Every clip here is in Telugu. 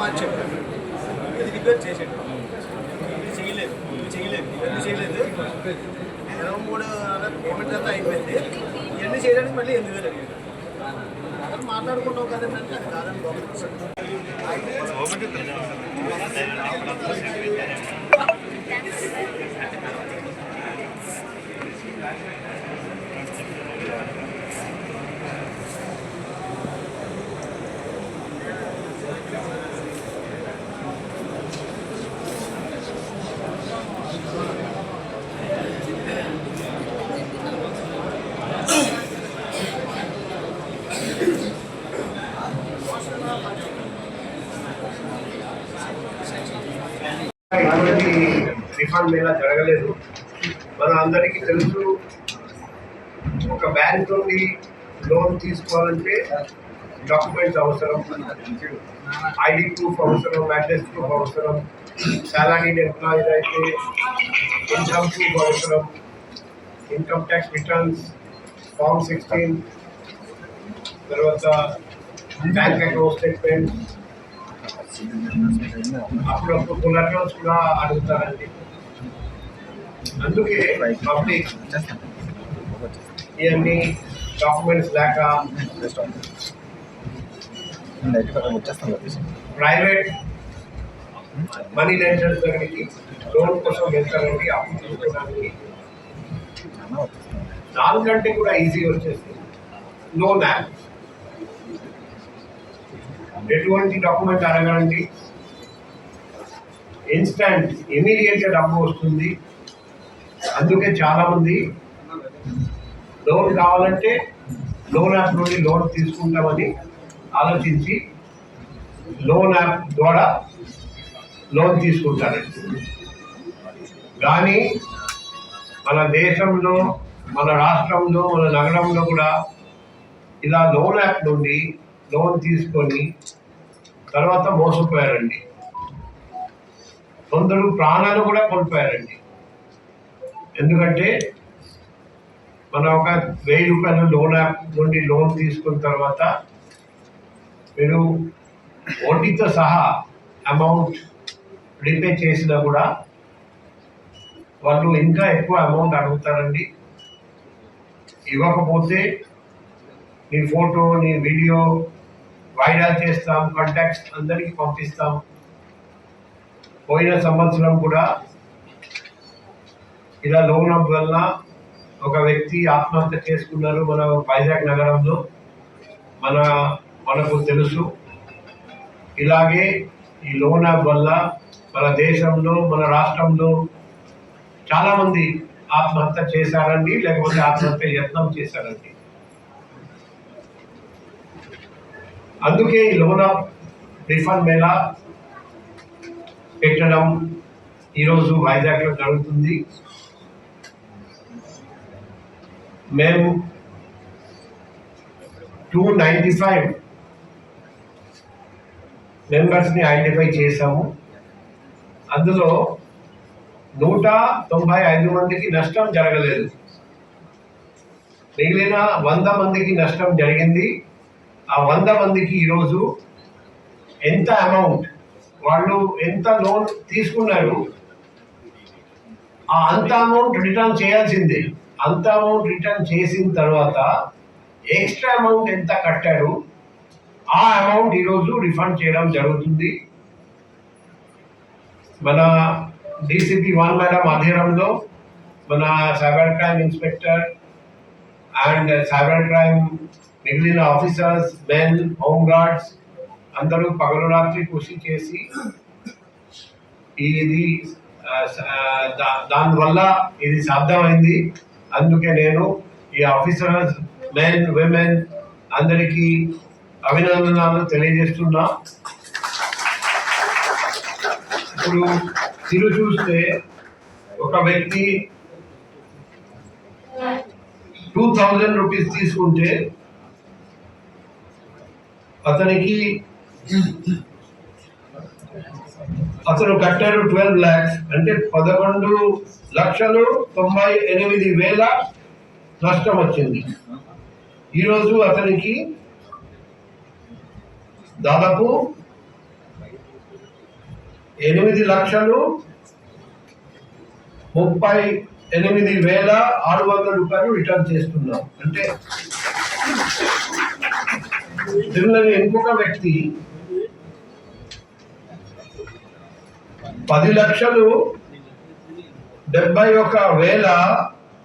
మార్చి చెప్పాను ఇది రిపేర్ చేసాడు ఇది చేయలేదు. ఇది చేయలేదు ఇవన్నీ చేయలేదు. ఇరవై మూడు పేమెంట్ అంతా అయిపోయింది. ఇవన్నీ చేయడానికి మళ్ళీ ఎనిమిది వేలు అడిగాడు. అక్కడ మాట్లాడుకున్నావు కదండి అంటే అది కాదని గవర్నమెంట్ రిఫండ్ మీద జరగలేదు. మన అందరికీ తెలుసు ఒక బ్యాంక్ నుండి లోన్ తీసుకోవాలంటే డాక్యుమెంట్స్ అవసరం ఐడి ప్రూఫ్ అవసరం అడ్రస్ ప్రూఫ్ అవసరం సాలరీడ్ ఎంప్లాయీస్ అయితే ఇన్కమ్ ప్రూఫ్ అవసరం income tax returns form sixteen తర్వాత బ్యాంక్ అకౌంట్ స్టేట్మెంట్ అప్పుడప్పుడు కొలెటరల్స్ కూడా అడుగుతారండి. అందుకే పబ్లిక్ ఇవన్నీ డాక్యుమెంట్స్ లేక ప్రైవేట్ మనీ లెండర్స్ దగ్గరికి లోన్ కోసం వెళ్తారండి అప్పు తీసుకోవడానికి. దానికంటే కూడా ఈజీ వచ్చేసి నో యాప్ ఎటువంటి డాక్యుమెంట్ అడగండి. ఇన్స్టంట్ ఇమీడియట్గా డబ్బు వస్తుంది. అందుకే చాలామంది లోన్ కావాలంటే లోన్ యాప్ నుండి లోన్ తీసుకుంటామని ఆలోచించి లోన్ యాప్ ద్వారా లోన్ తీసుకుంటారండి కానీ మన దేశంలో మన రాష్ట్రంలో మన నగరంలో కూడా ఇలా లోన్ యాప్ నుండి లోన్ తీసుకొని తర్వాత మోసపోయారండి. కొందరు ప్రాణాలు కూడా కోల్పోయారండి. ఎందుకంటే మనం ఒక వెయ్యి రూపాయలు లోన్ యాప్ నుండి లోన్ తీసుకున్న తర్వాత మీరు వడ్డీతో సహా అమౌంట్ రీపే చేసినా కూడా వాళ్ళు ఇంకా ఎక్కువ అమౌంట్ అడుగుతారండి. ఇవ్వకపోతే నీ ఫోటో నీ వీడియో వైరల్ చేస్తాం కాంటాక్ట్స్ అందరికీ పంపిస్తాం. పోయిన సంవత్సరం కూడా ఇలా లోన్ అప్ వల్ల ఒక వ్యక్తి ఆత్మహత్య చేసుకున్నారు మన వైజాగ్ నగరంలో. మన మనకు తెలుసు. ఇలాగే ఈ లోన్ యాప్ వల్ల మన దేశంలో మన రాష్ట్రంలో చాలామంది ఆత్మహత్య చేశారండి లేకపోతే ఆత్మహత్య యత్నం చేశారండి. అందుకే ఈ లోన్ రిఫండ్ మేళా పెట్టడం ఈరోజు వైజాగ్లో జరుగుతుంది. మేము టూ నైంటీ ఫైవ్ మెంబర్స్ని ఐడెంటిఫై చేశాము. అందులో నూట తొంభై ఐదు మందికి నష్టం జరగలేదు. మిగిలిన వంద మందికి నష్టం జరిగింది. ఆ వంద మందికి ఈరోజు ఎంత అమౌంట్ వాళ్ళు ఎంత లోన్ తీసుకున్నారు ఆ అంత అమౌంట్ రిటర్న్ చేయాల్సిందే. అంత అమౌంట్ రిటర్న్ చేసిన తర్వాత ఎక్స్ట్రా అమౌంట్ ఎంత కట్టారు ఆ అమౌంట్ ఈరోజు రిఫండ్ చేయడం జరుగుతుంది. మన డీసీపీ వన్ మేడం ఆధ్వర్యంలో మన cyber crime inspector and cyber crime మిగిలిన ఆఫీసర్స్ మెన్ హోమ్ గార్డ్స్ అందరూ పగలు రాత్రి కృషి చేసి ఇది దానివల్ల ఇది సాధ్యమైంది. అందుకే నేను ఈ ఆఫీసర్స్ మెన్ విమెన్ అందరికీ అభినందనలు తెలియజేస్తున్నా. ఇప్పుడు తిరు చూస్తే ఒక వ్యక్తి టూ థౌజండ్ రూపీస్ తీసుకుంటే అతనికి అతను కట్టారు ట్వెల్వ్ ల్యాక్స్. అంటే పదకొండు లక్షలు తొంభై ఎనిమిది వేల నష్టం వచ్చింది. ఈరోజు అతనికి దాదాపు ఎనిమిది లక్షలు ముప్పై ఎనిమిది వేల ఆరు వందల రూపాయలు రిటర్న్ చేస్తున్నాం. అంటే తిరుమలని ఇంకొక వ్యక్తి పది లక్షలు డెబ్బై ఒక వేల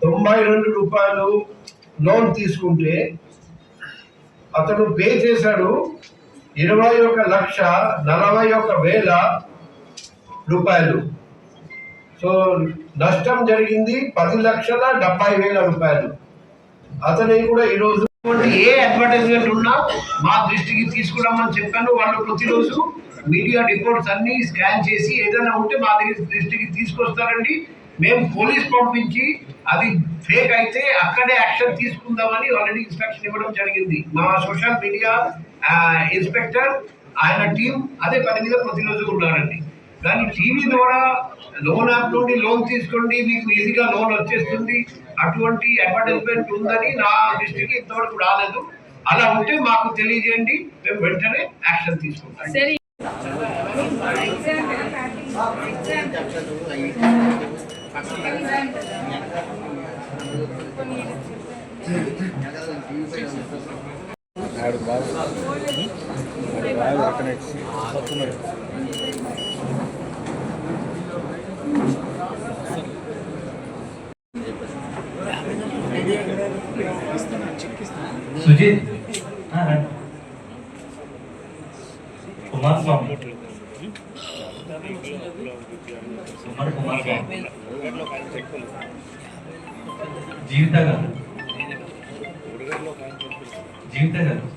తొంభై రెండు రూపాయలు లోన్ తీసుకుంటే అతను పే చేశాడు ఇరవై ఒక లక్ష నలభై ఒక వేల రూపాయలు. సో నష్టం జరిగింది పది లక్షల డెబ్బై వేల రూపాయలు. అతని కూడా ఈరోజు ఏ అడ్వర్టైజ్మెంట్ ఉన్నా మా దృష్టికి తీసుకురామని చెప్పాను. వాళ్ళు ప్రతిరోజు మీడియా రిపోర్ట్స్ అన్ని స్కాన్ చేసి ఏదైనా ఉంటే మా దగ్గర దృష్టికి తీసుకొస్తారండి. మేము పోలీస్ పంపించి అది ఫేక్ అయితే అక్కడే యాక్షన్ తీసుకుందామని ఆల్రెడీ ఇన్స్ట్రక్షన్ ఇవ్వడం జరిగింది. మా సోషల్ మీడియా ఇన్స్పెక్టర్ ఆయన టీం అదే పని మీద ప్రతిరోజు ఉన్నారండి. కానీ టీవీ ద్వారా లోన్ యాప్ నుండి లోన్ తీసుకోండి మీకు ఈజీగా లోన్ వచ్చేస్తుంది. అటువంటి అడ్వర్టైజ్మెంట్ ఉందని నా దృష్టికి ఇంతవరకు రాలేదు. అలా ఉంటే మాకు తెలియజేయండి. మేము వెంటనే యాక్షన్ తీసుకుంటాం. సరే. సుజిత్ ఆ, రండి. కుమార్ స్వామి సుమన్ కుమార్ స్వామి జీవిత గారు జీవిత గారు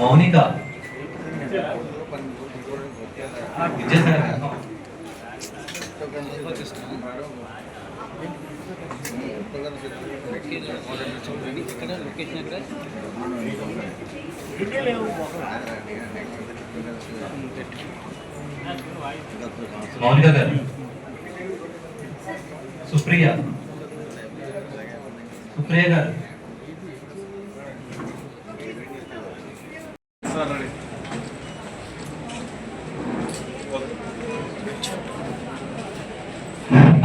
మౌనిక విజయసాగర్ గారు మౌనిక గారు సుప్రియ సుప్రియ గారు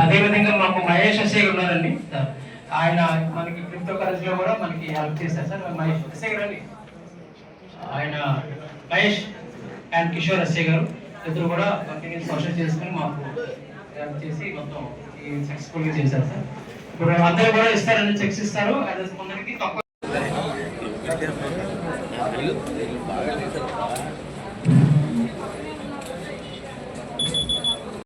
అదేవిధంగా మాకు మహేష్ ఎస్ఐ ఉన్నారండి. ఆయన మనకి క్రిప్టో కరెన్సీలో కూడా మనకి హెల్ప్ చేస్తారు సార్. మహేష్ ఎస్ఐ గారు అండి. ఆయన మహేష్ అండ్ కిషోర్ అసే గారు ఇద్దరు కూడా కంటిన్యూస్ సోషల్ చేసుకుని మాకు హెల్ప్ చేసి మొత్తం సక్సెస్ఫుల్గా చేశారు సార్. ఇప్పుడు అందరూ కూడా ఇస్తారని చెక్స్ ఇస్తారు. అదే కొందరికి తక్కువ